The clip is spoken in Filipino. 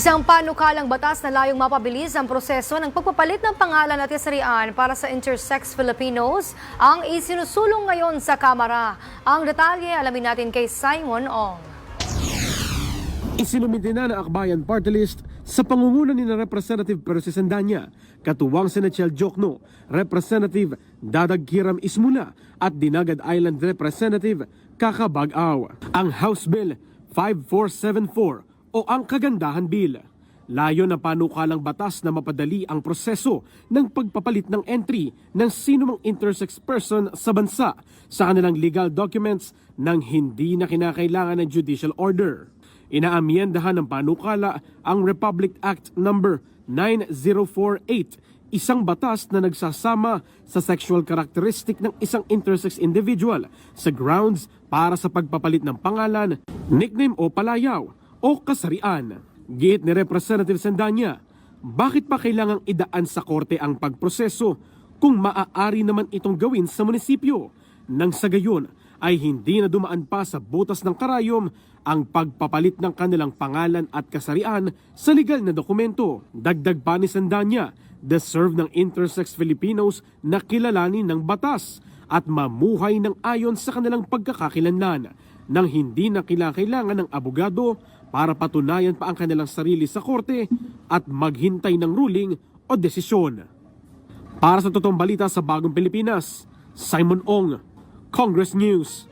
Isang panukalang batas na layong mapabilis ang proseso ng pagpapalit ng pangalan at kasarian para sa intersex Filipinos ang isinusulong ngayon sa Kamara. Ang detalye alamin natin kay Simon Ong. Isinumite na ng Akbayan Party List sa pangunguna ni na Representative Percy Sandanya, katuwang si Nachel Jokno, Representative Dadag Kiram Ismula at Dinagad Island Representative Kakabag-aw. Ang House Bill 5474 o ang Kagandahan Bill. Layo na panukalang batas na mapadali ang proseso ng pagpapalit ng entry ng sinumang intersex person sa bansa sa kanilang legal documents nang hindi na kinakailangan ng judicial order. Inaamyendahan ng panukala ang Republic Act No. 9048, isang batas na nagsasama sa sexual characteristic ng isang intersex individual sa grounds para sa pagpapalit ng pangalan, nickname o palayaw o kasarian. Giit ni Representative Sandanya, bakit pa kailangang idaan sa korte ang pagproseso kung maaari naman itong gawin sa munisipyo? Nang sa gayon ay hindi na dumaan pa sa butas ng karayom ang pagpapalit ng kanilang pangalan at kasarian sa legal na dokumento. Dagdag pa ni Sandanya, deserve ng intersex Filipinos na kilalanin ng batas at mamuhay ng ayon sa kanilang pagkakakilanlan nang hindi na kinakailangan ng abogado para patunayan pa ang kanilang sarili sa korte at maghintay ng ruling o desisyon. Para sa totoong balita sa Bagong Pilipinas, Simon Ong, Congress News.